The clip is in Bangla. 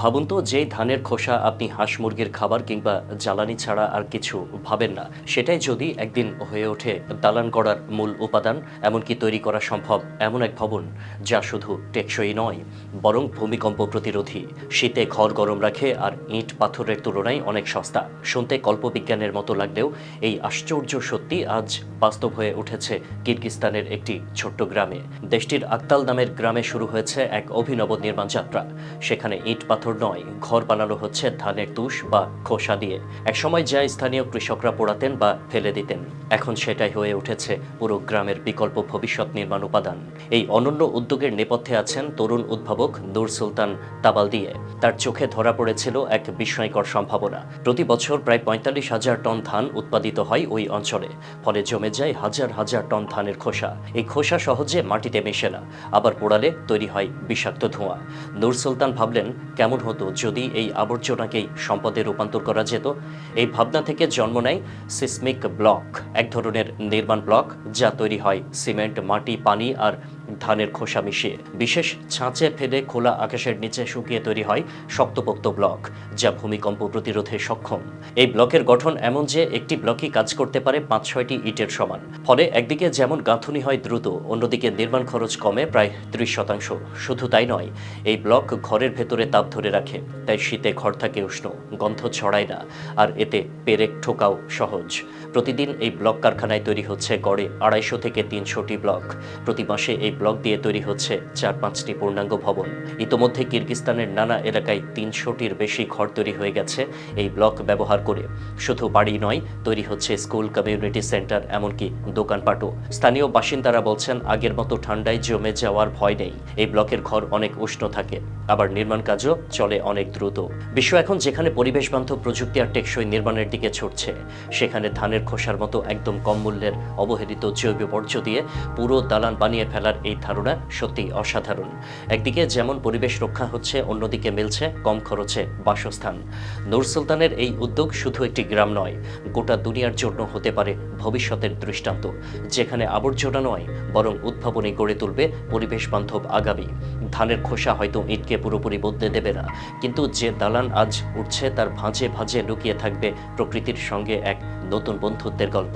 ভাবুন তো যেই ধানের খোসা আপনি হাঁস মুরগির খাবার কিংবা জ্বালানি ছাড়া আর কিছু ভাবেন না। সেটাই যদি একদিন হয়ে ওঠে দালান করার মূল উপাদান, এমনকি তৈরি করা সম্ভব এমন এক ভবন, যা শুধু টেকসই নয়, বরং ভূমিকম্প প্রতিরোধী। শীতে ঘর গরম রাখে আর ইট পাথরের তুলনায় অনেক সস্তা। শুনতে কল্পবিজ্ঞানের মতো লাগলেও এই আশ্চর্য সত্যি আজ বাস্তব হয়ে উঠেছে কিরগিস্তানের একটি ছোট্ট গ্রামে। দেশটির আক্তাল নামের গ্রামে শুরু হয়েছে এক অভিনব নির্মাণ যাত্রা। সেখানে ইট পাথর নয়, ঘর বানানো হচ্ছে ধানের তুষ বা খোসা দিয়ে। একসময় যা স্থানীয় কৃষকরা পোড়াতেন বা ফেলে দিতেন, এখন সেটাই হয়ে উঠেছে পুরো গ্রামের বিকল্প ভবিষ্যৎ নির্মাণ উপাদান। এই অনন্য উদ্যোগের নেপথ্যে আছেন তরুণ উদ্ভাবক নূর সুলতান তাবাল দিয়ে। তার চোখে ধরা পড়েছিল এক বিস্ময়কর সম্ভাবনা। প্রতি বছর প্রায় পঁয়তাল্লিশ হাজার টন ধান উৎপাদিত হয় ওই অঞ্চলে, ফলে জমে যায় হাজার হাজার টন ধানের খোসা। এই খোসা সহজে মাটিতে মেশে না, আবার পোড়ালে তৈরি হয় বিষাক্ত ধোঁয়া। নূর সুলতান ভাবলেন, কেমন হতো যদি এই আবর্জনাকেই সম্পদে রূপান্তর করা যেত। এই ভাবনা থেকে জন্ম নেয় সিসমিক ব্লক, এক ধরনের নির্মাণ ব্লক যা তৈরি হয় সিমেন্ট, মাটি, পানি আর ধানের খোসা মিশিয়ে। বিশেষ ছাঁচে ফেলে খোলা আকাশের নিচে শুকিয়ে তৈরি হয় শক্তপোক্ত ব্লক, যা ভূমিকম্প প্রতিরোধে সক্ষম। এই ব্লকের গঠন এমন যে একটি ব্লকই কাজ করতে পারে পাঁচ ছয়টি ইটের সমান। ফলে একদিকে যেমন গাঁথুনি হয় দ্রুত, অন্যদিকে নির্মাণ খরচ কমে প্রায় ত্রিশ শতাংশ। শুধু তাই নয়, এই ব্লক ঘরের ভেতরে তাপ ধরে রাখে, তাই শীতে ঘর থাকে উষ্ণ, গন্ধ ছড়ায় না, আর এতে পেরেক ঠোকাও সহজ। প্রতিদিন এই ব্লক কারখানায় তৈরি হচ্ছে গড়ে আড়াইশো থেকে তিনশোটি ব্লক। প্রতি মাসে এই ব্লক দিয়ে তৈরি হচ্ছে চার পাঁচটি পূর্ণাঙ্গ ভবন। ইতোমধ্যে কিরগিস্তানের নানা এলাকায় তিনশোটির বেশি ঘর তৈরি হয়ে গেছে এই ব্লক ব্যবহার করে। শুধু বাড়ি নয়, তৈরি হচ্ছে স্কুল, কমিউনিটি সেন্টার, এমনকি দোকানপাটও। স্থানীয় বাসিন্দারা বলছেন, আগের মতো ঠান্ডায় জমে যাওয়ার ভয় নেই। এই ব্লকের ঘর অনেক উষ্ণ থাকে, আবার নির্মাণ কাজও চলে অনেক দ্রুত। বিশ্ব এখন যেখানে পরিবেশ বান্ধব প্রযুক্তি আর টেকসই নির্মাণের দিকে ছুটছে, সেখানে ধানের খোসার মতো একদম কম মূল্যের অবহেলিত জৈব বর্জ্য দিয়ে পুরো দালান বানিয়ে ফেলার এই ধারণা সত্যি অসাধারণ। একদিকে যেমন পরিবেশ রক্ষা হচ্ছে, অন্যদিকে মিলছে কম খরচে বাসস্থান। নূর সুলতানের এই উদ্যোগ শুধু একটি গ্রাম নয়, গোটা দুনিয়ার জন্য হতে পারে ভবিষ্যতের দৃষ্টান্ত। যেখানে আবর্জনা নয়, বরং উদ্ভাবনী গড়ে তুলবে পরিবেশ বান্ধব আগামী। ধানের খোসা হয়তো ইটকে পুরোপুরি বদলে দেবে না, কিন্তু যে দালান আজ উঠছে তার ভাঁজে ভাঁজে লুকিয়ে থাকবে প্রকৃতির সঙ্গে এক নতুন বন্ধুত্বের গল্প।